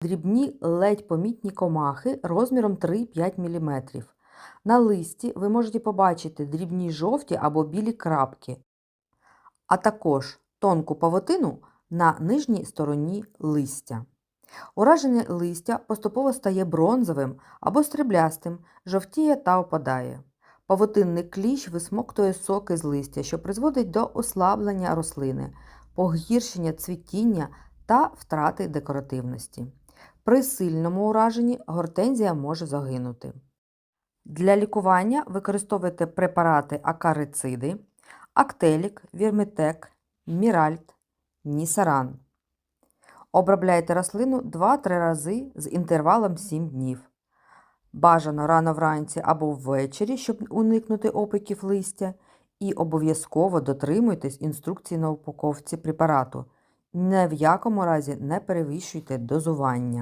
дрібні ледь помітні комахи розміром 3-5 мм. На листі ви можете побачити дрібні жовті або білі крапки, а також тонку павутину на нижній стороні листя. Уражене листя поступово стає бронзовим або стріблястим, жовтіє та опадає. Павутинний кліщ висмоктує соки з листя, що призводить до ослаблення рослини, погіршення цвітіння та втрати декоративності. При сильному ураженні гортензія може загинути. Для лікування використовуйте препарати акарициди, актелік, вірметек, міральт, нісаран. Обробляйте рослину 2-3 рази з інтервалом 7 днів. Бажано рано вранці або ввечері, щоб уникнути опиків листя, і обов'язково дотримуйтесь інструкції на упаковці препарату. Ні в якому разі не перевищуйте дозування.